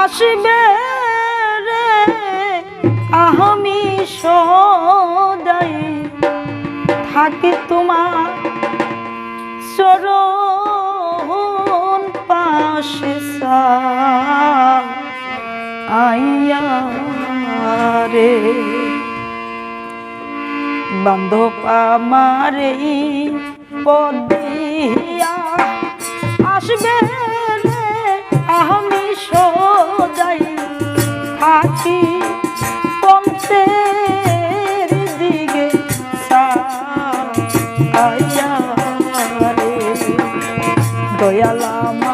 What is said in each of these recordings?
আসবে রে আহমি সদাই থাকি তোমার চরণ পাশে আইয়া রে। বান্ধব পামারে পদিয়া আসবে doy alama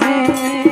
vem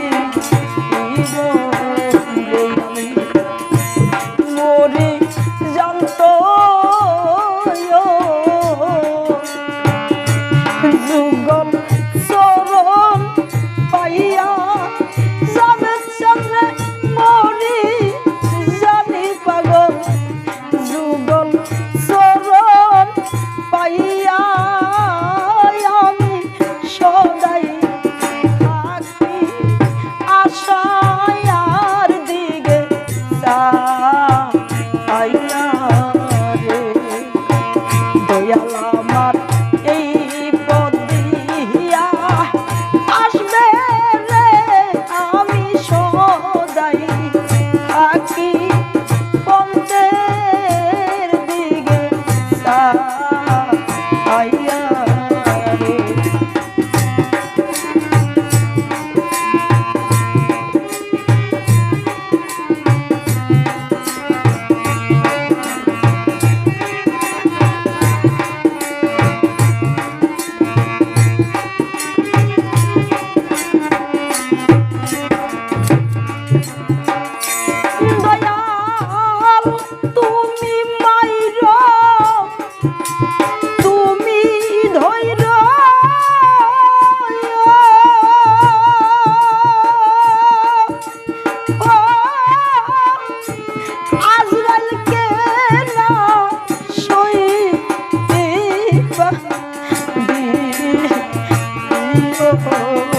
Oh,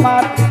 My.